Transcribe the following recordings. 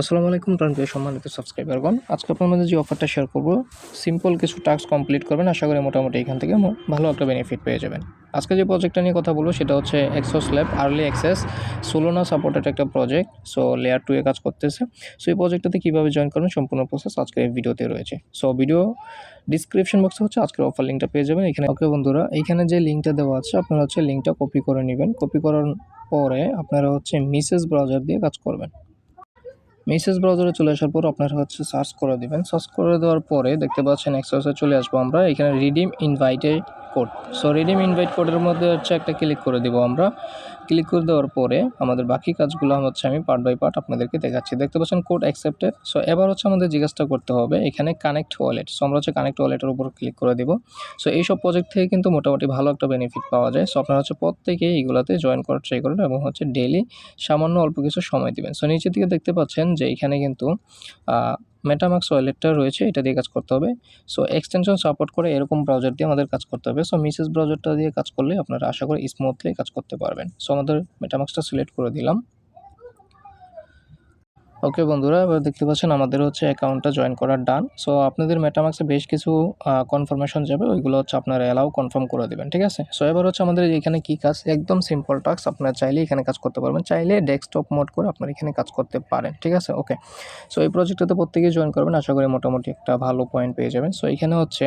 আসসালামু আলাইকুম প্রাণপ্রিয় সম্মানিত সাবস্ক্রাইবারগণ। আজকে আপনার মধ্যে যে অফারটা শেয়ার করব সিম্পল কিছু টাস্ক কমপ্লিট করবেন, আশা করি মোটামুটি এখান থেকে ভালো একটা বেনিফিট পেয়ে যাবেন। আজকে যে প্রজেক্টটা নিয়ে কথা বলব, সেটা হচ্ছে Exos lab early access Solana supported একটা প্রজেক্ট সো লেয়ার টু এ কাজ করতেছে। সো এই প্রজেক্টটাতে কীভাবে জয়েন করবেন, সম্পূর্ণ প্রসেস আজকে এই ভিডিওতে রয়েছে। সো ভিডিও ডিসক্রিপশন বক্সে হচ্ছে আজকের অফার লিঙ্কটা পেয়ে যাবেন। এখানে ওকে বন্ধুরা, এখানে যে লিঙ্কটা দেওয়া আছে, আপনারা হচ্ছে লিঙ্কটা কপি করে নেবেন। কপি করার পরে আপনারা হচ্ছে মিসেস ব্রাউজার দিয়ে কাজ করবেন। মেসেজ ব্রাউজারে চলে আসার পর আপনারা হচ্ছে সার্চ করে দেবেন। সার্চ করে দেওয়ার পরে দেখতে পাচ্ছেন এক্সারসাইজ চলে আসব আমরা। এখানে রিডিম ইনভাইটে কোড সো রিডিম ইনভাইট কোডের মধ্যে হচ্ছে একটা ক্লিক করে দেবো আমরা। ক্লিক করে দেওয়ার পরে আমাদের বাকি কাজগুলো হচ্ছে আমি পার্ট বাই পার্ট আপনাদেরকে দেখাচ্ছি। দেখতে পাচ্ছেন কোড অ্যাকসেপ্টেড সো এবার হচ্ছে আমাদের জিজ্ঞাসা করতে হবে, এখানে কানেক্ট ওয়ালেট সো আমরা হচ্ছে কানেক্ট ওয়ালেটের উপর ক্লিক করে দিব। সো এইসব প্রজেক্ট থেকে কিন্তু মোটামুটি ভালো একটা বেনিফিট পাওয়া যায়। সো আপনারা হচ্ছে প্রত্যেকেই এইগুলোতে জয়েন করার ট্রাই করবেন এবং হচ্ছে ডেলি সামান্য অল্প কিছু সময় দিবেন। সো নিচের দিকে দেখতে পাচ্ছেন যে এখানে কিন্তু মেটামাক্স ওয়ালেটটা রয়েছে, এটা দিয়ে কাজ করতে হবে। সো এক্সটেনশন সাপোর্ট করে এরকম ব্রাউজার দিয়ে আমাদের কাজ করতে হবে। সো মিসেস ব্রাউজারটা দিয়ে কাজ করলে আপনারা আশা করি স্মুথলি কাজ করতে পারবেন। সো আমাদের মেটামাক্সটা সিলেক্ট করে দিলাম। ওকে বন্ধুরা, এবার দেখতে পাচ্ছেন আমাদের হচ্ছে অ্যাকাউন্টটা জয়েন করার ডান সো আপনাদের মেটামাক্সে বেশ কিছু কনফার্মেশন যাবে, ওইগুলো হচ্ছে আপনারা অ্যালাউ কনফার্ম করে দেবেন, ঠিক আছে? সো এবার হচ্ছে আমাদের এখানে কি কাজ? একদম সিম্পল টাস্ক আপনারা চাইলে এখানে কাজ করতে পারবেন, চাইলে ডেস্কটপ মোড করে আপনারা এখানে কাজ করতে পারেন, ঠিক আছে? ওকে সো এই প্রজেক্টটাতে প্রত্যেকেই জয়েন করবেন, আশা করি মোটামুটি একটা ভালো পয়েন্ট পেয়ে যাবেন। সো এখানে হচ্ছে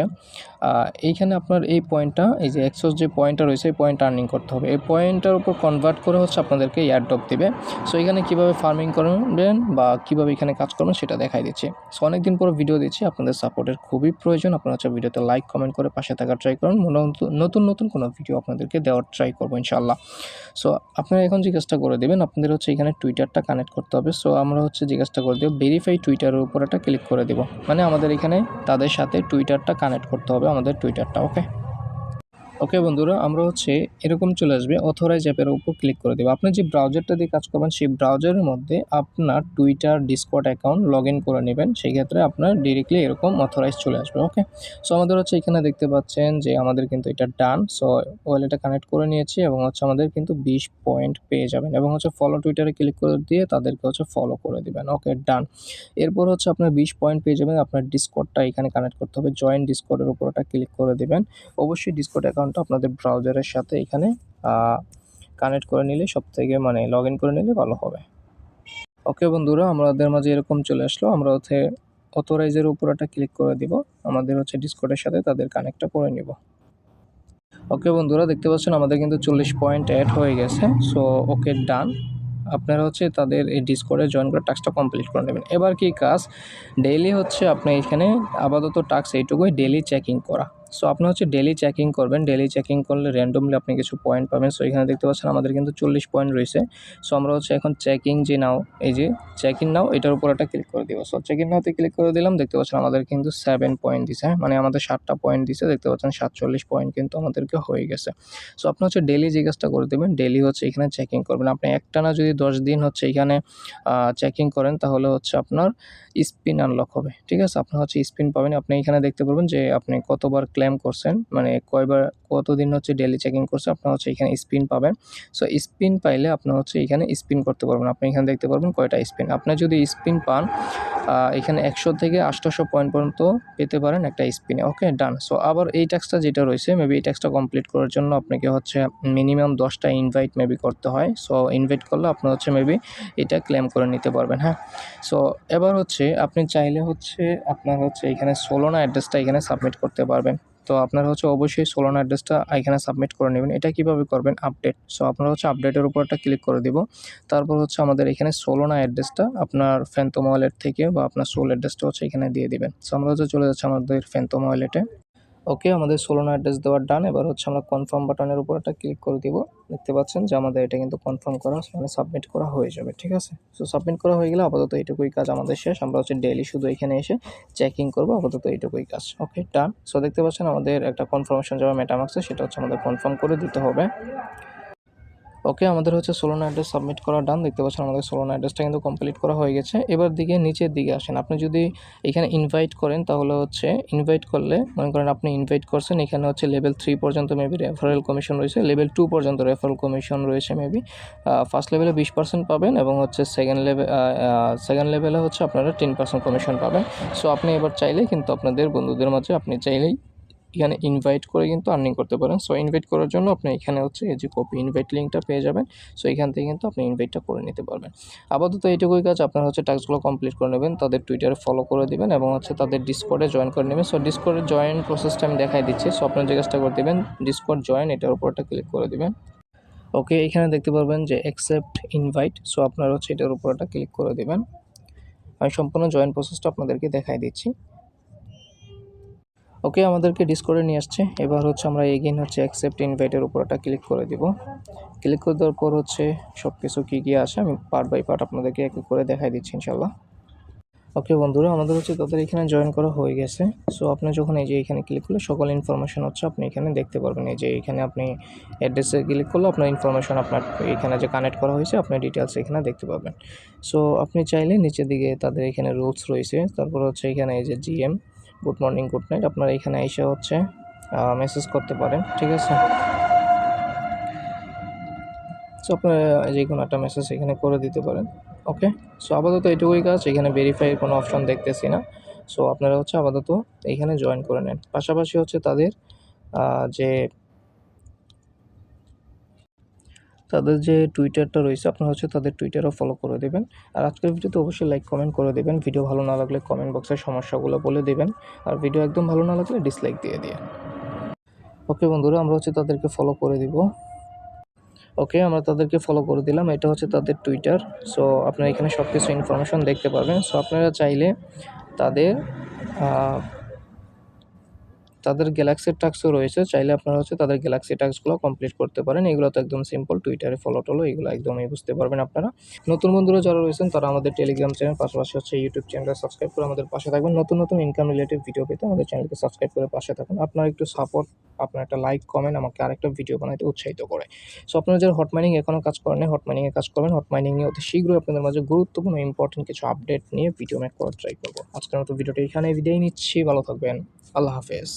এইখানে আপনার এই পয়েন্টটা এই যে এক্সোস যে পয়েন্টটা রয়েছে, এই পয়েন্ট আর্নিং করতে হবে। এই পয়েন্টটার উপর কনভার্ট করে হচ্ছে আপনাদেরকে এয়ারড্রপ দিবে। সো এখানে কীভাবে ফার্মিং করবেন বা কীভাবে এখানে কাজ করবেন সেটা দেখাই দিচ্ছি। সো অনেকদিন পরে ভিডিও দিচ্ছি, আপনাদের সাপোর্টের খুবই প্রয়োজন। আপনারা হচ্ছে ভিডিওতে লাইক কমেন্ট করে পাশে থাকার ট্রাই করুন। নতুন নতুন কোনো ভিডিও আপনাদেরকে দেওয়ার ট্রাই করব ইনশাল্লাহ সো আপনারা এখন জিজ্ঞাসা করে দেবেন, আপনাদের হচ্ছে এখানে টুইটারটা কানেক্ট করতে হবে। সো আমরা হচ্ছে জিজ্ঞাসা করে দেবো ভেরিফাই টুইটারের উপর একটা ক্লিক করে দেবো। মানে আমাদের এখানে তাদের সাথে টুইটারটা কানেক্ট করতে হবে আমাদের টুইটারটা ওকে ওকে বন্ধুরা, আমরা হচ্ছে এরকম চলে আসবে অথরাইজ অ্যাপের উপর ক্লিক করে দেবো। আপনি যে ব্রাউজারটা দিয়ে কাজ করবেন, সেই ব্রাউজারের মধ্যে আপনার Twitter Discord account log in করে নেবেন। সেই ক্ষেত্রে আপনার ডিরেক্টলি এরকম অথরাইজ চলে আসবে ওকে সো আমাদের হচ্ছে এখানে দেখতে পাচ্ছেন যে আমাদের কিন্তু এটা ডান সো ওয়ালেটটা কানেক্ট করে নিয়েছি এবং হচ্ছে আমাদের কিন্তু বিশ পয়েন্ট পেয়ে যাবেন এবং হচ্ছে ফলো টুইটারে ক্লিক করে দিয়ে তাদেরকে হচ্ছে ফলো করে দিবেন ওকে ডান এরপর হচ্ছে আপনার বিশ পয়েন্ট পেয়ে যাবেন, আপনার ডিসকর্ডটা এখানে কানেক্ট করতে হবে। জয়েন ডিসকর্ডের উপর একটা ক্লিক করে দিবেন। অবশ্যই ডিসকর্ড অ্যাকাউন্টটা আপনাদের ব্রাউজারের সাথে এখানে কানেক্ট করে নিলে সব থেকে মানে লগ ইন করে নিলে ভালো হবে। ওকে বন্ধুরা, আমাদের মাঝে এরকম চলে আসলো। আমরা হচ্ছে অথরাইজের উপর একটা ক্লিক করে দিব। আমাদের হচ্ছে ডিসকোডের সাথে তাদের কানেক্টটা করে নিব। ওকে বন্ধুরা, দেখতে পাচ্ছেন আমাদের কিন্তু চল্লিশ পয়েন্ট অ্যাড হয়ে গেছে। সো ওকে ডান আপনারা হচ্ছে তাদের এই ডিসকোডে জয়েন করে টাস্কটা কমপ্লিট করে নেবেন। এবার কি কাজ? ডেইলি হচ্ছে আপনি এখানে আপাতত টাস্ক এইটুকুই ডেইলি চেকিং করা। সো আপনি হচ্ছে ডেলি চেকিং করবেন। ডেলি চেকিং করলে র্যান্ডমলি আপনি কিছু পয়েন্ট পাবেন। সো এখানে দেখতে পাচ্ছেন আমাদের কিন্তু চল্লিশ পয়েন্ট রয়েছে। সো আমরা হচ্ছে এখন চেকিং যে নাও, এই যে চেকিং নাও, এটার উপর একটা ক্লিক করে দিব। সো চেকিং নাওতে ক্লিক করে দিলাম, দেখতে পাচ্ছেন আমাদের কিন্তু সেভেন পয়েন্ট দিছে হ্যাঁ? মানে আমাদের সাতটা পয়েন্ট দিছে, দেখতে পাচ্ছেন সাতচল্লিশ পয়েন্ট কিন্তু আমাদেরকে হয়ে গেছে। সো আপনি হচ্ছে ডেলি যে কাজটা করে দেবেন ডেলি হচ্ছে এখানে চেকিং করবেন। আপনি একটানা যদি দশ দিন হচ্ছে এখানে চেকিং করেন, তাহলে হচ্ছে আপনার স্পিন আনলক হবে। ঠিক আছে? আপনার হচ্ছে স্পিন পাবেন। আপনি এখানে দেখতে পারবেন যে আপনি কতবার ক্লেম করছেন মানে কয়বার, কতদিন হচ্ছে ডেলি চেকিং করছে, আপনার হচ্ছে এখানে স্পিন পাবেন। সো স্পিন পাইলে আপনার হচ্ছে এখানে স্পিন করতে পারবেন। আপনি এখানে দেখতে পারবেন কয়টা স্পিন আপনি যদি স্পিন পান এখানে একশো থেকে আটশোশো পয়েন্ট পর্যন্ত পেতে পারেন একটা স্পিনে ওকে ডান সো আবার এই ট্যাক্সটা যেটা রয়েছে মেবি এই ট্যাক্সটা কমপ্লিট করার জন্য আপনাকে হচ্ছে মিনিমাম দশটা ইনভাইট মেবি করতে হয়। সো ইনভাইট করলে আপনি হচ্ছে মেবি এটা ক্লেম করে নিতে পারবেন হ্যাঁ? সো এবার হচ্ছে আপনি চাইলে হচ্ছে আপনার হচ্ছে এখানে সোলোনা অ্যাড্রেসটা এখানে সাবমিট করতে পারবেন। তো আপনারা হচ্ছে অবশ্যই সোলন অ্যাড্রেসটা এখানে সাবমিট করে নেবেন। এটা কীভাবে করবেন? আপডেট সো আপনারা হচ্ছে আপডেটের উপর একটা ক্লিক করে দিব। তারপর হচ্ছে আমাদের এখানে সোলোনা অ্যাড্রেসটা আপনার ফ্যান্তোমা ওয়ালেট থেকে বা আপনার সোল অ্যাড্রেসটা হচ্ছে এখানে দিয়ে দিবেন। সো আমরা হচ্ছে চলে যাচ্ছি আমাদের ফ্যান্তোমা ওয়ালেটে ওকে, আমাদের সোলোনা অ্যাড্রেস দেওয়ার ডান এবার হচ্ছে আমরা কনফার্ম বাটনের উপর একটা ক্লিক করে দিব। দেখতে পাচ্ছেন যে আমাদের এটা কিন্তু কনফার্ম করা মানে সাবমিট করা হয়ে যাবে, ঠিক আছে? সো সাবমিট করা হয়ে গেলে আপাতত এইটুকুই কাজ আমাদের শেষ। আমরা হচ্ছে ডেলি শুধু এখানে এসে চেকিং করব, আপাতত এইটুকুই কাজ। ওকে ডান সো দেখতে পাচ্ছেন আমাদের একটা কনফার্মেশন যাবে মেটামাক্সে সেটা হচ্ছে আমাদের কনফার্ম করে দিতে হবে। ওকে, আমাদের হচ্ছে সোলোন অ্যাড্রেস সাবমিট করা ডান দেখতে পাচ্ছেন আমাদের সোলোন অ্যাড্রেসটা কিন্তু কমপ্লিট করা হয়ে গেছে। এবার দিকে নিচের দিকে আসেন। আপনি যদি এখানে ইনভাইট করেন, তাহলে হচ্ছে ইনভাইট করলে, মনে করেন আপনি ইনভাইট করছেন, এখানে হচ্ছে লেভেল থ্রি পর্যন্ত মেবি রেফারেল কমিশন রয়েছে। লেভেল টু পর্যন্ত রেফারেল কমিশন রয়েছে মেবি ফার্স্ট লেভেলে বিশ পার্সেন্ট পাবেন এবং হচ্ছে সেকেন্ড লেভেল সেকেন্ড লেভেলে হচ্ছে আপনারা টেন পার্সেন্ট কমিশন পাবেন। সো আপনি এবার চাইলে কিন্তু আপনাদের বন্ধুদের মাঝে আপনি চাইলেই এখানে ইনভাইট করে কিন্তু আর্নিং করতে পারেন। সো ইনভাইট করার জন্য আপনি এখানে হচ্ছে এই যে কপি ইনভাইট লিঙ্কটা পেয়ে যাবেন। সো এখান থেকে কিন্তু আপনি ইনভাইটটা করে নিতে পারবেন। আপাতত এইটুকুই কাজ। আপনার হচ্ছে টাস্কগুলো কমপ্লিট করে নেবেন, তাদের টুইটারে ফলো করে দিবেন এবং হচ্ছে তাদের ডিসকর্ডে জয়েন করে নেবেন। সো ডিসকর্ডে জয়েন প্রসেসটা আমি দেখাই দিচ্ছি। সো আপনার যে কাজটা করে দেবেন ডিসকর্ড জয়েন এটার উপরটা ক্লিক করে দেবেন। ওকে এখানে দেখতে পারবেন যে অ্যাকসেপ্ট ইনভাইট সো আপনার হচ্ছে এটার উপরটা ক্লিক করে দেবেন। আমি সম্পূর্ণ জয়েন প্রসেসটা আপনাদেরকে দেখাই দিচ্ছি। ওকে আমাদেরকে ডিসকর্ডে নিয়ে আসছে। এবার হচ্ছে আমরা এগেইন হচ্ছে অ্যাকসেপ্ট ইনভাইটের উপর একটা ক্লিক করে দিব। ক্লিক করে দেওয়ার পর হচ্ছে সব কিছু কী কী আছে আমি পার্ট বাই পার্ট আপনাদেরকে এক করে দেখাই দিচ্ছি ইনশাল্লাহ ওকে বন্ধুরা, আমাদের হচ্ছে তাদের এখানে জয়েন করা হয়ে গেছে। সো আপনি যখন এই যে এখানে ক্লিক করলে সকল ইনফরমেশন হচ্ছে আপনি এখানে দেখতে পারবেন। এই যে এখানে আপনি অ্যাড্রেসে ক্লিক করলে আপনার ইনফরমেশন আপনার এখানে যে কানেক্ট করা হয়েছে আপনার ডিটেলস এখানে দেখতে পাবেন। সো আপনি চাইলে নিচের দিকে তাদের এখানে রুলস রয়েছে। তারপর হচ্ছে এখানে এই যে GM good morning, good night. আপনারা এখানে এসে হচ্ছে মেসেজ করতে পারেন, ঠিক আছে? সো আপনারা যে কোনো একটা মেসেজ এখানে করে দিতে পারেন ওকে সো আপাতত এটুকুই কাজ, এখানে ভেরিফাইয়ের কোনো অপশন দেখতেছি না। সো আপনারা হচ্ছে আপাতত এখানে জয়েন করে নেন। পাশাপাশি হচ্ছে তাদের যে তাদের যে টুইটারটা রয়েছে, আপনারা হচ্ছে তাদের টুইটারও ফলো করে দেবেন। আর আজকের ভিডিওতে অবশ্যই লাইক কমেন্ট করে দেবেন। ভিডিও ভালো না লাগলে কমেন্ট বক্সে সমস্যাগুলো বলে দেবেন। আর ভিডিও একদম ভালো না লাগলে ডিসলাইক দিয়ে দিয়ে। ওকে বন্ধুরা, আমরা হচ্ছে তাদেরকে ফলো করে দিব। ওকে আমরা তাদেরকে ফলো করে দিলাম। এটা হচ্ছে তাদের টুইটার সো আপনারা এখানে সব কিছু ইনফরমেশন দেখতে পাবেন সো আপনারা চাইলে তাদের তাদের গ্যালাক্সি টাস্কও রয়েছে, চাইলে আপনারা হচ্ছে তাদের গ্যালাক্সি টাস্কগুলো কমপ্লিট করতে পারেন। এগুলো তো একদম সিম্পল টুইটারে ফলো টলো, এগুলো একদমই বুঝতে পারবেন আপনারা। নতুন বন্ধুরা যারা রয়েছেন, তারা আমাদের টেলিগ্রাম চ্যানেল পাশাপাশি হচ্ছে ইউটিউব চ্যানেলটা সাবস্ক্রাইব করে আমাদের পাশে থাকবেন। নতুন নতুন ইনকাম রিলেটেড ভিডিও পেতে আমাদের চ্যানেলকে সাবস্ক্রাইব করে পাশে থাকুন। আপনার একটু সাপোর্ট আপনার একটা লাইক কমেন্ট আমাকে আরেকটা ভিডিও বানাইতে উৎসাহিত করে। সো আপনারা যারা হট মাইনিং এখনও কাজ করেন হট মাইনিংয়ে কাজ করবেন। হট মাইনিং নিয়ে অতি শীঘ্রই আপনাদের মাঝে গুরুত্বপূর্ণ ইম্পর্টেন্ট কিছু আপডেট নিয়ে ভিডিও মেক করার ট্রাই করব। আজকের মতো ভিডিওটা এখানে বিদায় নিচ্ছি। ভালো থাকবেন। আল্লাহ হাফেজ।